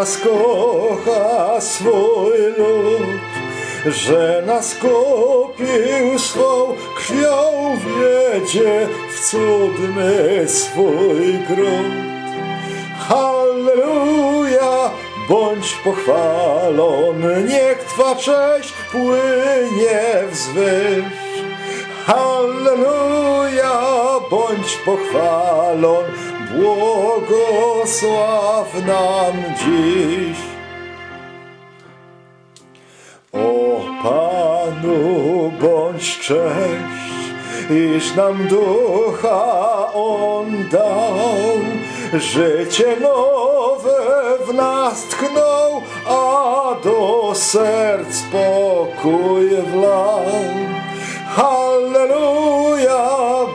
nas kocha swój lud, że nas kupił swą krwią, wiedzie w cudny swój grunt. Halleluja, bądź pochwalony, niech Twa cześć płynie wzwyż. Halleluja, bądź pochwalon, błogosław nam dziś. O Panu bądź cześć, iż nam ducha On dał, życie nowe w nas tknął, a do serc pokój wlał. Halleluja,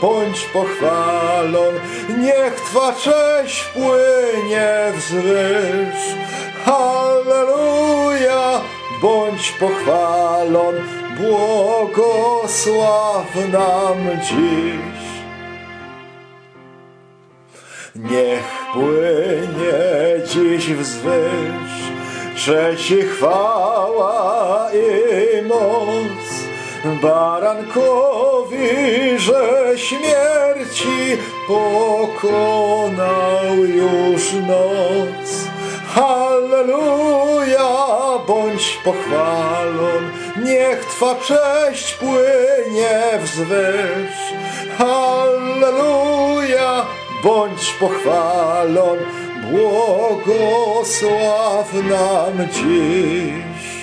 bądź pochwalon, niech Twa cześć płynie wzwyż. Halleluja, bądź pochwalon, błogosław nam dziś. Niech płynie dziś wzwyż, cześć i chwała i moc barankowi, że śmierci pokonał już noc. Halleluja, bądź pochwalon, niech Twa cześć płynie wzwyż. Halleluja, bądź pochwalon, błogosław nam dziś.